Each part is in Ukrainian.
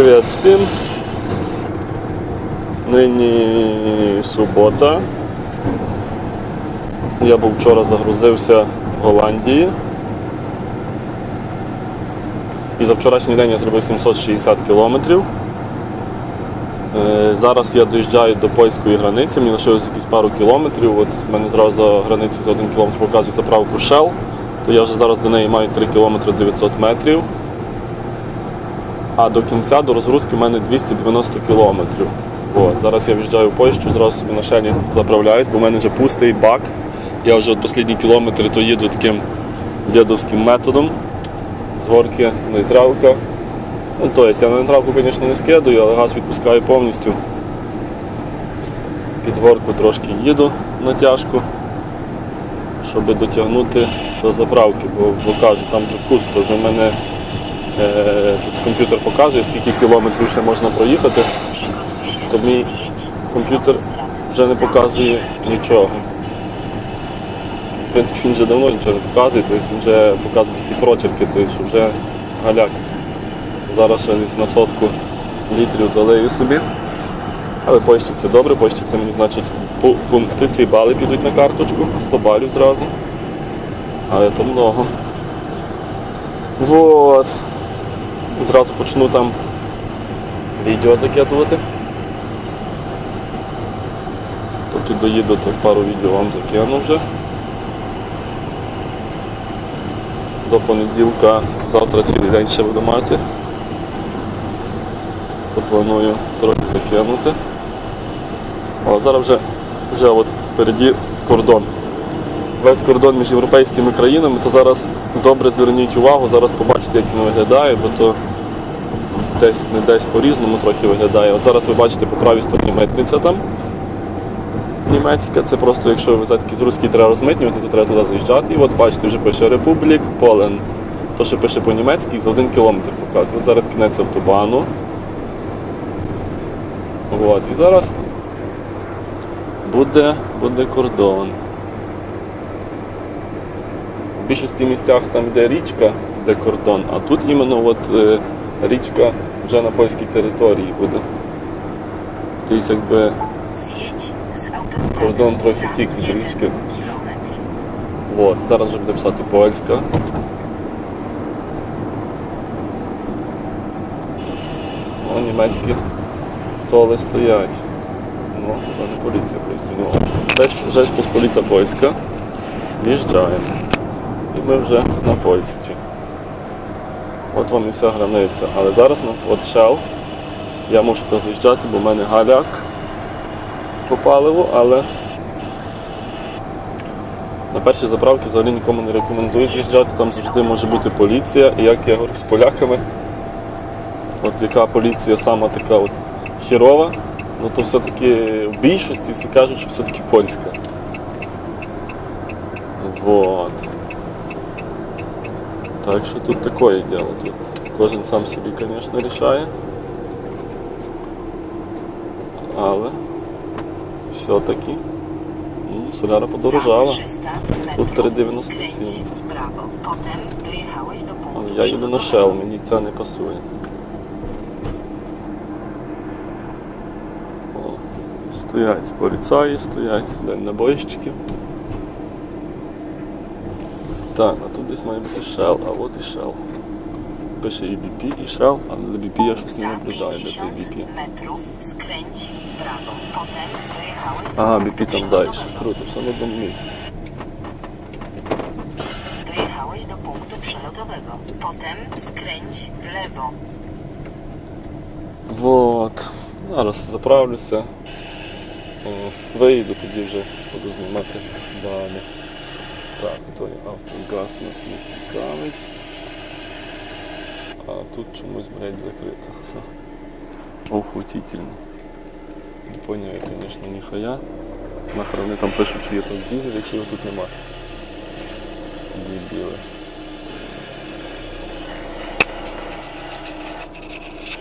Привіт всім. Нині субота. Я був вчора загрузився в Голландії. І за вчорашній день я зробив 760 кілометрів. Е, Зараз я доїжджаю до польської границі, мені лишилось якісь пару кілометрів. От в мене зразу за границею за один кілометр показує заправку Shell, то я вже зараз до неї маю 3 кілометри 900 метрів. А до кінця до розгрузки в мене 290 кілометрів. Зараз я в'їжджаю в Польщу, зразу собі на шені заправляюсь, бо в мене вже пустий бак. Я вже останні кілометри то їду таким дідовським методом. З горки нейтралка. Ну, тобто, я на нейтралку, звісно, не скидаю, але газ відпускаю повністю. Під горку трошки їду натяжку, щоб дотягнути до заправки, бо, бо кажу, там вже пусто, вже в мене тут комп'ютер показує, скільки кілометрів ще можна проїхати, Zjedź z комп'ютер вже не показує нічого. В принципі, він вже давно нічого не показує, тобто він вже показує тільки прочерки, тобто що вже галяк. Зараз ще десь на сотку літрів залию собі. Але Польщі це добре, Польщі це мені значить пункти, ці бали підуть на карточку, 100 балів зразу. Але то много. Вот. Зразу почну там відео закидувати. Поки доїду, то пару відео вам закину вже. До понеділка, завтра цілий день ще буду мати. То планую трохи закинути. О, зараз вже, вже от впереді кордон. Весь кордон між європейськими країнами, то зараз добре зверніть увагу, зараз побачите, як він виглядає, бо то десь не десь по-різному трохи виглядає. От зараз ви бачите по правій стороні митниця там німецька, це просто якщо ви везете якісь русські треба розмитнювати, то треба туди заїжджати. І от бачите, вже пише Републік Полен. То, що пише по-німецьки, за один кілометр показує. От зараз кінець автобану. От, і зараз буде, буде кордон. Більшості місцях там йде річка, де кордон, а тут іменно от, е, річка вже на польській території буде. Тобто, якби. Кордон трохи za втік від річки. От, зараз вже буде писати польська. О, німецькі цоли стоять. Ну, це не поліція пристрілювала. Жеч Посполіта польська. В'їжджаємо. І ми вже на Польщі. От вам і вся границя. Але зараз на Shell. Я можу туди заїжджати, бо в мене галяк по паливу, але на першій заправці взагалі нікому не рекомендую з'їжджати, там завжди може бути поліція. І як я говорю з поляками, от яка поліція сама така от хірова, ну то все-таки в більшості всі кажуть, що все-таки польська. Вот. Так що тут таке діло. Тут кожен сам собі, звісно, рішає. Але все-таки соляра подорожала. 300 Тут metrów 4,97. skręć w prawo. Potem dojechałeś do punktu Але я їду на. Shell, мені це не пасує. Стоять поліцаї, стоять, дальнобойщики. Так, а тут десь має бути Shell, а от і Shell. Пише і BP, і Shell, але для BP я щось не наблюдаю, де той BP. Ага, BP там далі. Круто, все на одному місці. Dojechałeś do punktu przelotowego. Potem skręć w lewo. Вот. Зараз заправлюся. Виїду, тоді вже буду знімати далі. Так, той автогаз нас не цікавить. А тут чомусь, блядь, закрито. Охутительно. Не поняв я, звісно, ніхая. Нахер вони там пишуть, що є тут дизель, якщо його тут нема. Дебіли.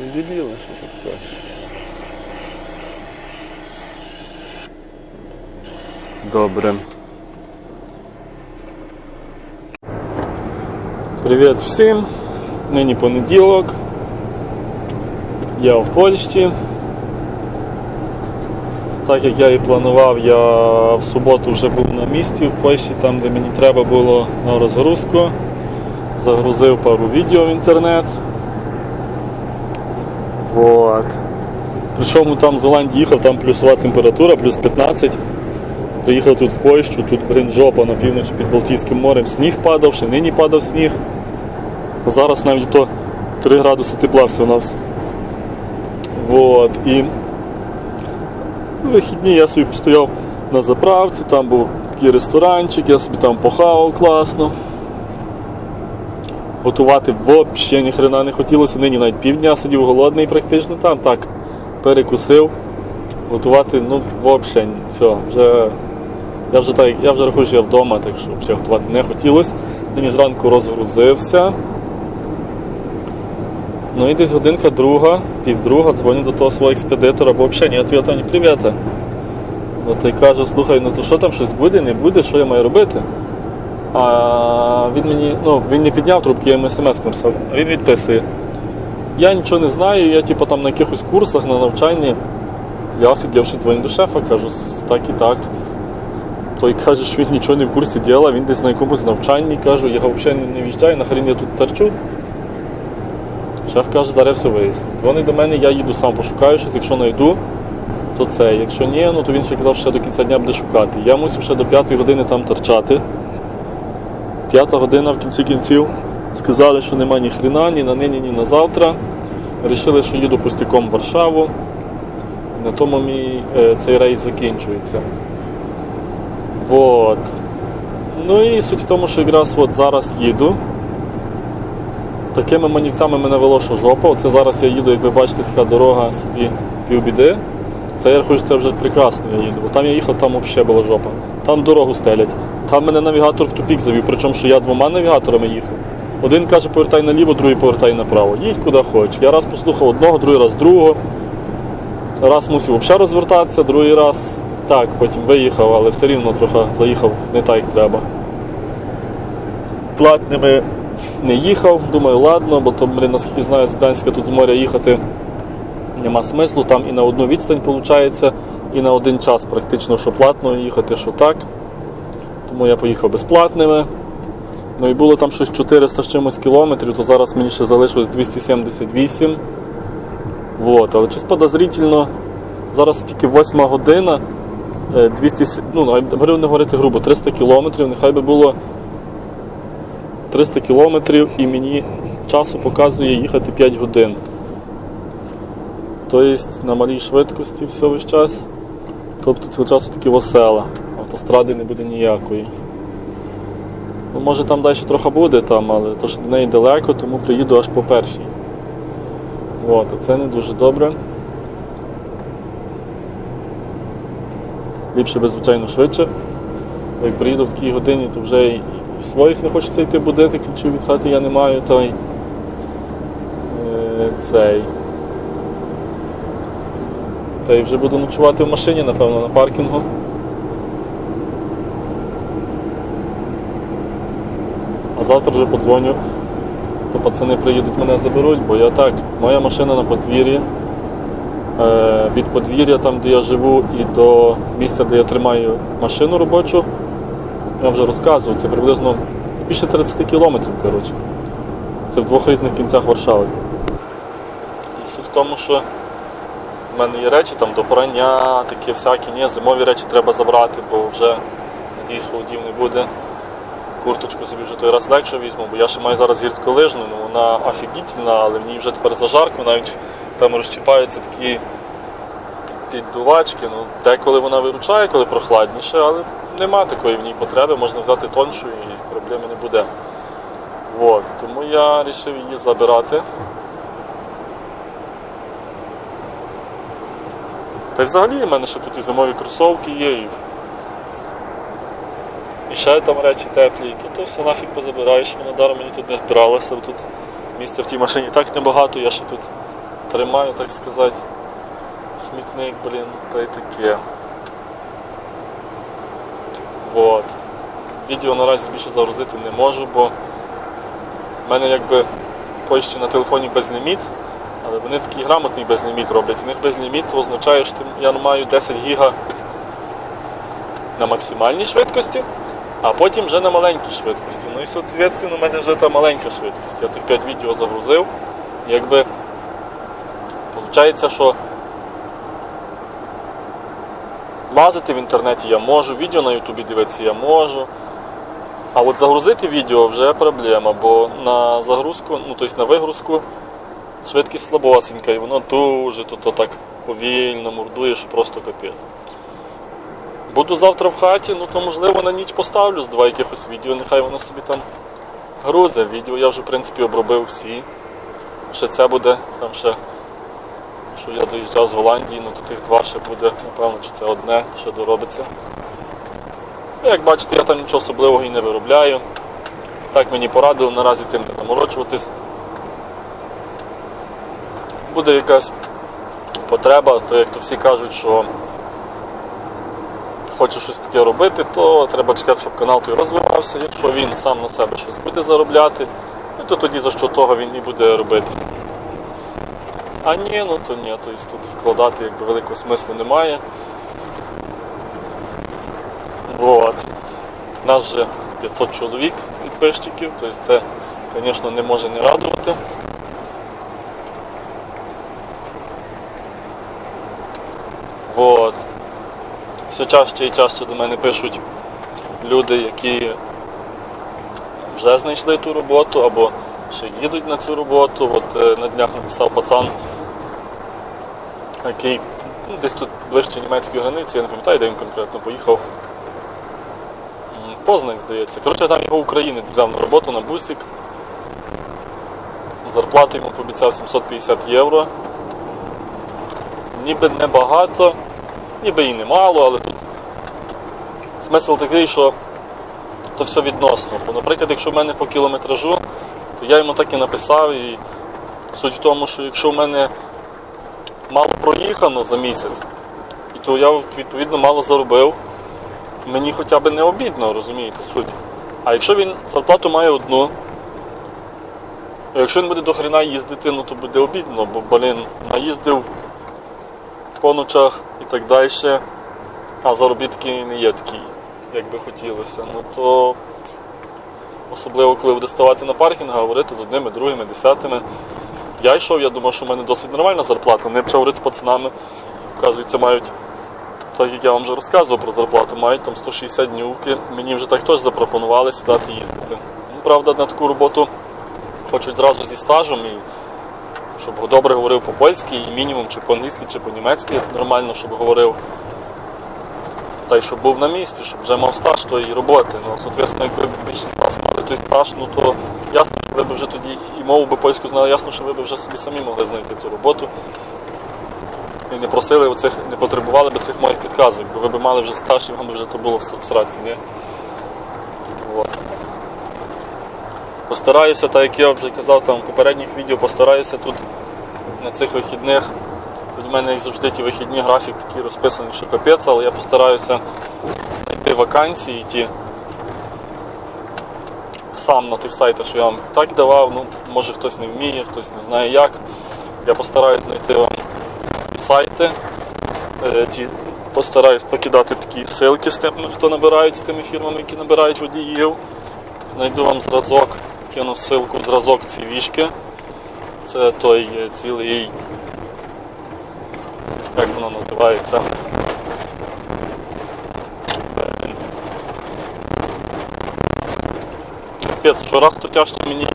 Ну, Дебіли, що тут скажеш. Добре. Привіт всім. Нині понеділок. Я в Польщі. Так як я і планував, я в суботу вже був на місці в Польщі, там де мені треба було на розгрузку. Загрузив пару відео в інтернет. Вот. Причому там в Зеландії їхав, там плюсова температура, плюс 15. Приїхав тут в Польщу, тут блин, жопа на півночі під Балтійським морем. Сніг падав, ще нині падав сніг. Зараз навіть то 3 градуси тепла всього на все. Вот. І вихідні я собі постояв на заправці, там був такий ресторанчик, я собі там похавав класно. Готувати взагалі ніхрена не хотілося, нині навіть півдня сидів голодний практично там, так, перекусив. Готувати, ну, взагалі, все, вже. Я вже так, я вже рахую, що я вдома, так що взагалі готувати не хотілося. Нині зранку розгрузився. Ну і десь годинка друга, півдруга, дзвоню до того свого експедитора, бо взагалі ні ответа, ні привіта. Ну та й кажу, слухай, ну то що там щось буде, не буде, що я маю робити? А він мені, ну, він не підняв трубки, я йому смс написав, він відписує. Я нічого не знаю, я типу там на якихось курсах, на навчанні. Я офігівши дзвоню до шефа, кажу, так і так. Той каже, що він нічого не в курсі діла, він десь на якомусь навчанні, кажу, я взагалі не в'їжджаю, нахрен я тут торчу. Шеф каже, зараз все вияснить. Дзвонить до мене, я їду сам пошукаю щось, якщо знайду, то це. Якщо ні, ну то він ще казав, що до кінця дня буде шукати. Я мусив ще до 5 години там торчати. П'ята година в кінці кінців. Сказали, що нема ні хрена, ні на нині, ні на завтра. Рішили, що їду пустяком в Варшаву. На тому мій е, цей рейс закінчується. Вот. Ну і суть в тому, що якраз от зараз їду. Такими манівцями мене вело, що жопа. Оце зараз я їду, як ви бачите, така дорога собі півбіди. Це я що це вже прекрасно я їду. Бо там я їхав, там взагалі була жопа. Там дорогу стелять. Там мене навігатор в тупік завів, причому що я двома навігаторами їхав. Один каже, повертай наліво, другий повертай направо. Їдь куди хочеш. Я раз послухав одного, другий раз другого. Раз мусив взагалі розвертатися, другий раз так, потім виїхав, але все рівно трохи заїхав не так, як треба. Платними не їхав, думаю, ладно, бо то, блін, наскільки знаю, з Гданська тут з моря їхати нема смислу. Там і на одну відстань виходить, і на один час практично, що платно їхати, що так. Тому я поїхав безплатними. Ну і було там щось 400 з чимось кілометрів, то зараз мені ще залишилось 278. Вот. Але щось подозрительно, зараз тільки 8 година, е, 200, ну, говорю, не говорити грубо, 300 кілометрів, нехай би було 300 кілометрів і мені часу показує їхати 5 годин. Тобто на малій швидкості все весь час. Тобто цього часу такі весела. Автостради не буде ніякої. Ну, може там далі трохи буде, там, але то, що до неї далеко, тому приїду аж по першій. От, а це не дуже добре. Ліпше би, звичайно, швидше. Як приїду в такій годині, то вже своїх не хочеться йти будити, ключів від хати я не маю, то й е, цей. Та й вже буду ночувати в машині, напевно, на паркінгу. А завтра вже подзвоню, то пацани приїдуть мене заберуть, бо я так, моя машина на подвір'ї. Е, від подвір'я, там де я живу, і до місця, де я тримаю машину робочу, я вже розказував, це приблизно більше 30 кілометрів, коротше. Це в двох різних кінцях Варшави. І суть в тому, що в мене є речі там до порання, такі всякі, ні, зимові речі треба забрати, бо вже, надіюсь, холодів не буде. Курточку собі вже той раз легше візьму, бо я ще маю зараз гірську лижну, ну вона офігітельна, але в ній вже тепер зажарко, навіть там розчіпаються такі піддувачки. Ну, деколи вона виручає, коли прохладніше, але нема такої в ній потреби, можна взяти тоншу і проблеми не буде. Вот. Тому я вирішив її забирати. Та й взагалі в мене ще тут і зимові кросовки є, і, і ще там речі теплі, і то, то все нафіг позабираєш, воно даром мені тут не збиралося, бо тут місця в тій машині так небагато, я ще тут тримаю, так сказати, смітник, блін, та й таке. Вот. Відео наразі більше загрузити не можу, бо в мене якби в на телефоні безліміт, Але вони такий грамотний безліміт роблять. У них безліміт означає, що я маю 10 гіга на максимальній швидкості, а потім вже на маленькій швидкості. Ну і соответственно, у мене вже та маленька швидкість. Я тих 5 відео загрузив. Якби виходить, що лазити в інтернеті я можу, відео на Ютубі дивитися я можу. А от загрузити відео вже проблема, бо на загрузку, ну тобто на вигрузку швидкість слабосенька, і воно дуже то, то так повільно мурдує, що просто капець. Буду завтра в хаті, ну то можливо на ніч поставлю з два якихось відео, нехай воно собі там грузе. Відео я вже в принципі обробив всі. Ще це буде, там ще, що я доїжджав з Голландії, ну то тих два ще буде, напевно, чи це одне, ще доробиться. Ну, Як бачите, я там нічого особливого і не виробляю. Так мені порадили наразі тим не заморочуватись. Буде якась потреба, то як то всі кажуть, що хоче щось таке робити, то треба чекати, щоб канал той розвивався. Якщо він сам на себе щось буде заробляти, ну, то тоді за що того він і буде робитися. А ні, ну то ні, тобто тут вкладати якби великого смислу немає. Вот. Нас вже 500 чоловік підписчиків, тобто це, звісно, не може не радувати. Вот. Все чаще і чаще до мене пишуть люди, які вже знайшли ту роботу або ще їдуть на цю роботу. От е, на днях написав пацан, який ну, десь тут ближче німецької границі, я не пам'ятаю, де він конкретно поїхав. Познань, здається. Коротше, там його українець взяв на роботу на бусик. Зарплату йому пообіцяв 750 євро. Ніби небагато, ніби і немало, але тут смисл такий, що то все відносно. Бо, наприклад, якщо в мене по кілометражу, то я йому так і написав. І суть в тому, що якщо в мене мало проїхано за місяць, і то я відповідно мало заробив, мені хоча б не обідно, розумієте, суть. А якщо він зарплату має одну, якщо він буде до хрена їздити, ну то буде обідно, бо, блін, наїздив по ночах і так далі, а заробітки не є такі, як би хотілося. Ну то особливо коли буде ставати на паркінг, говорити з одними, другими, десятими. Я йшов, я думав, що в мене досить нормальна зарплата. Почав говорити з пацанами. Оказується, мають, так як я вам вже розказував про зарплату, мають там 160 днювки. Мені вже так теж запропонували сідати їздити. Ну, правда, на таку роботу хочуть зразу зі стажем і щоб добре говорив по-польськи, і мінімум чи по-англійськи, чи по-німецьки нормально, щоб говорив. Та й щоб був на місці, щоб вже мав стаж тої роботи. Ну, соответственно, якби більшість з нас мали той стаж, ну то ви б вже тоді і мову би польську знали, ясно, що ви б вже собі самі могли знайти ту роботу. І не просили оцих, не потребували б цих моїх підказок, бо ви б мали вже стаж і вам вже то було в сраці, ні? Вот. Постараюся, так як я вже казав там в попередніх відео, постараюся тут на цих вихідних. Від мене як завжди ті вихідні графік такий розписаний, що капець, але я постараюся знайти вакансії ті сам на тих сайтах, що я вам так давав. Ну, може хтось не вміє, хтось не знає як. Я постараюсь знайти вам ті сайти, е, ті, постараюсь покидати такі ссылки з тими, хто набирають з тими фірмами, які набирають водіїв. Знайду вам зразок, кину ссылку, зразок ці вішки. Це той е, цілий, як воно називається. Капець, що раз то тяжко мені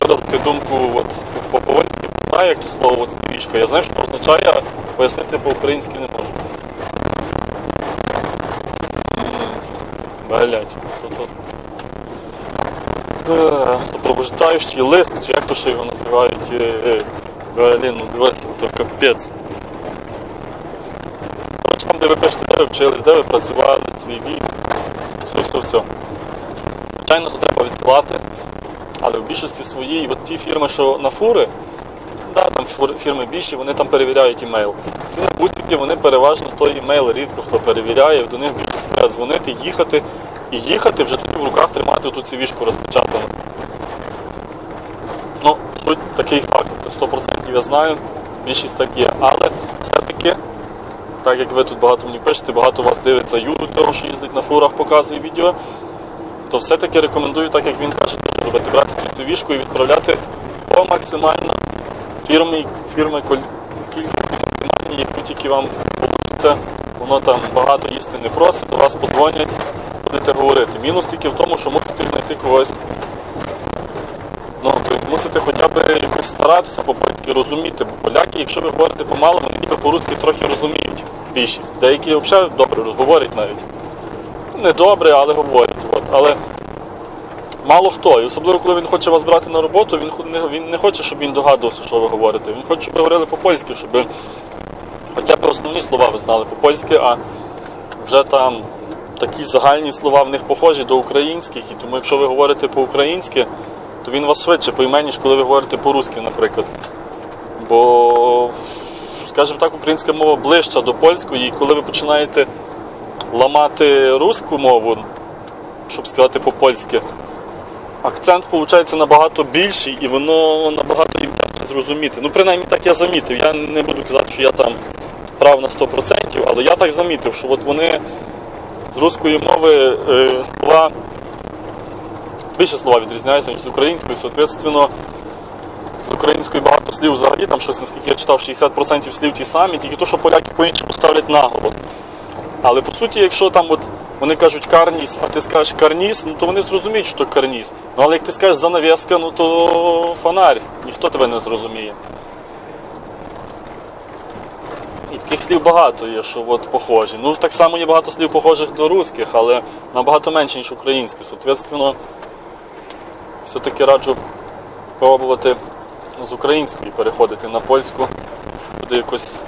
виразити думку от, по-польськи, знаю, як то слово от, свічка. Я знаю, що означає, пояснити по-українськи не можу. Блять, тут. Е, Супровождаючий лист, чи як то ще його називають. Е, е, Блін, ну дивися, то капець. Там, де ви пишете, де ви вчились, де ви працювали, свій вік, все, все, все. Звичайно, треба відсилати, але в більшості своїй, от ті фірми, що на фури, да, там фірми більші, вони там перевіряють імейл. Ці бусики, вони переважно той імейл рідко хто перевіряє, до них більше треба дзвонити, їхати і їхати вже тоді в руках тримати ту цівішку розпечатану. Ну, суть такий факт. Це 100% я знаю, більшість так є. Але все-таки, так як ви тут багато мені пишете, багато вас дивиться Юру, того, що їздить на фурах, показує відео, то все-таки рекомендую, так як він каже, робити, брати цю цивішку і відправляти по максимально фірми, фірми кількості максимальні, яку тільки вам вийде. Воно там багато їсти не просить, до вас подзвонять, будете говорити. Мінус тільки в тому, що мусите знайти когось. Ну, тобто мусите хоча б якось старатися по-польськи розуміти, бо поляки, якщо ви говорите помало, вони ніби по-русски трохи розуміють більшість. Деякі взагалі добре говорять навіть. Не добре, але говорять. От. Але мало хто. І особливо, коли він хоче вас брати на роботу, він, не, він не хоче, щоб він догадувався, що ви говорите. Він хоче, щоб ви говорили по-польськи, щоб хоча б основні слова ви знали по-польськи, а вже там такі загальні слова в них похожі до українських, і тому якщо ви говорите по-українськи, то він вас швидше пойме, ніж коли ви говорите по-русски, наприклад. Бо, скажімо так, українська мова ближча до польської, і коли ви починаєте ламати руську мову, щоб сказати по-польськи, акцент виходить набагато більший і воно набагато тяжче зрозуміти. Ну, принаймні так я замітив. Я не буду казати, що я там прав на 100%, але я так замітив, що от вони з руської мови е, слова більше слова відрізняються, ніж з української, соответственно, з української багато слів взагалі, там щось, наскільки я читав, 60% слів ті самі, тільки то, що поляки по-іншому ставлять наголос. Але по суті, якщо там от вони кажуть карніс, а ти скажеш карніс, ну то вони зрозуміють, що то карніс. Ну але як ти скажеш занавеска, ну то фонарь, ніхто тебе не зрозуміє. І таких слів багато є, що от похожі. Ну так само є багато слів похожих до русських, але набагато менше, ніж українське. Соответственно, все-таки раджу пробувати з української переходити на польську, буде якось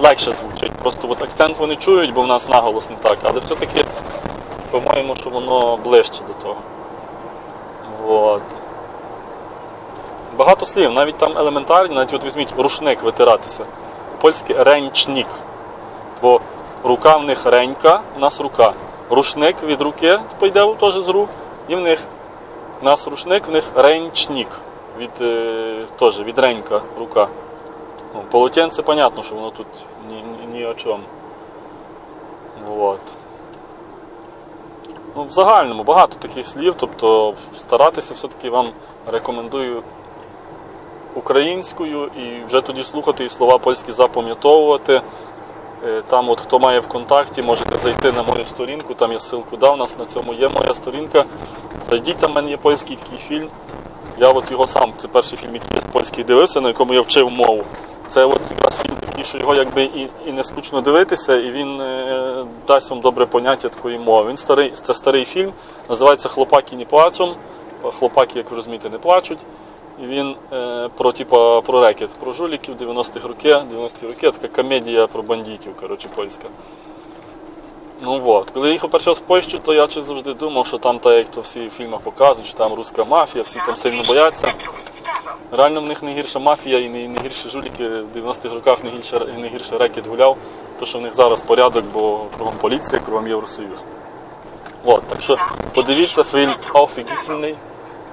легше звучить. Просто от акцент вони чують, бо в нас наголос не так, але все-таки, по-моєму, що воно ближче до того. Вот. Багато слів, навіть там елементарні, навіть от візьміть рушник витиратися. Польське ренчнік. Бо рука в них ренька, у нас рука. Рушник від руки пойде теж з рук, і в них у нас рушник, в них ренчнік. Від, е, теж, від ренька рука. Ну, полотенце, понятно, що воно тут ні, ні, ні о чому. Вот. Ну, в загальному багато таких слів, тобто старатися все-таки вам рекомендую українською і вже тоді слухати і слова польські запам'ятовувати. Е, Там, от хто має ВКонтакті, можете зайти на мою сторінку, там я ссылку дав, у нас на цьому є моя сторінка. Зайдіть, там в мене є польський такий фільм. Я от його сам, це перший фільм, який я з польський дивився, на якому я вчив мову. Це от якраз фільм такий, що його якби і, і не скучно дивитися, і він е, дасть вам добре поняття такої мови. Він старий, це старий фільм, називається Хлопаки не плачуть. Хлопаки, як ви розумієте, не плачуть. І він е, про, типа, про рекет, про жуліків 90-х років, 90-ті роки, така комедія про бандитів, коротше, польська. Ну от, коли я їхав перший раз в Польщу, то я завжди думав, що там, так як то всі в фільмах показують, що там руська мафія, всі там сильно бояться. Реально в них не гірша мафія і не, не гірші жуліки в 90-х роках не гірше, не гірше рекет гуляв, то що в них зараз порядок, бо кругом поліція, кругом Євросоюз. От, так що подивіться фільм офігітельний.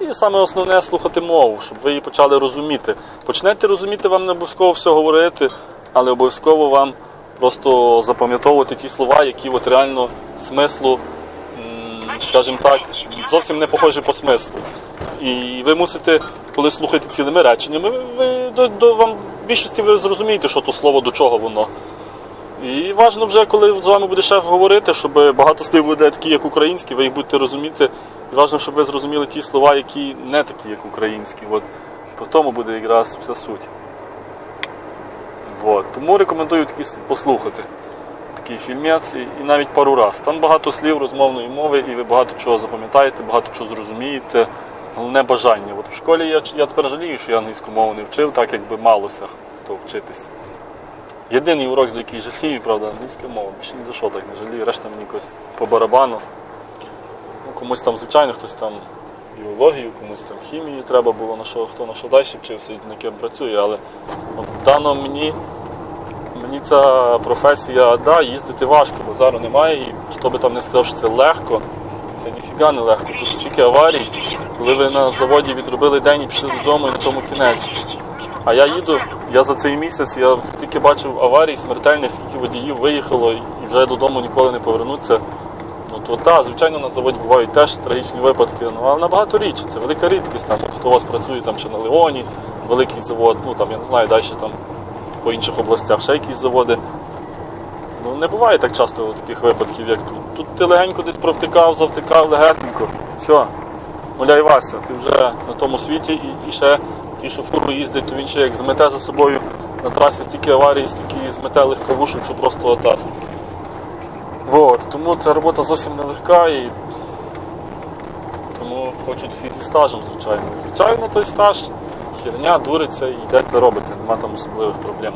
І саме основне слухати мову, щоб ви її почали розуміти. Почнете розуміти, вам не обов'язково все говорити, але обов'язково вам просто запам'ятовувати ті слова, які от реально смислу, скажімо так, зовсім не похожі по смислу. І ви мусите, коли слухаєте цілими реченнями, ви, до, до вам в більшості ви зрозумієте, що то слово до чого воно. І важливо вже, коли з вами буде шеф говорити, щоб багато слів буде такі, як українські, ви їх будете розуміти. І важливо, щоб ви зрозуміли ті слова, які не такі, як українські. От по тому буде якраз вся суть. Вот. Тому рекомендую такі послухати такий фільмець і навіть пару раз. Там багато слів розмовної мови, і ви багато чого запам'ятаєте, багато чого зрозумієте. Головне бажання. От в школі я, я тепер жалію, що я англійську мову не вчив, так якби малося хто вчитись. Єдиний урок, за який жалію, правда, англійська мова. Більше ні за що так не жалію, решта мені якось по барабану. Ну, комусь там, звичайно, хтось там біологію, комусь там хімію треба було, на що, хто на що далі вчився на ким працює, але от, дано мені, мені ця професія, да, їздити важко, бо зараз немає, і хто би там не сказав, що це легко, не легко. Стільки аварій, коли ви на заводі відробили день і пішли додому, і на тому кінець. А я їду, я за цей місяць я тільки бачив аварій смертельних, скільки водіїв виїхало і вже додому ніколи не повернуться. Ну то так, звичайно, на заводі бувають теж трагічні випадки, ну але набагато рідше, це велика рідкість. Там, хто у вас працює там ще на Леоні, великий завод, ну там я не знаю, далі там по інших областях ще якісь заводи. Ну не буває так часто таких випадків, як тут. Тут ти легенько десь провтикав, завтикав легесенько. Все, гуляй Вася, ти вже на тому світі і, і ще ті, що фуру їздять, то він ще як змете за собою на трасі стільки аварій, стільки змете легковушок, що просто отас. Вот, тому ця робота зовсім нелегка і тому хочуть всі зі стажем, звичайно. Звичайно, той стаж, херня, дуриться і йде робиться, нема там особливих проблем.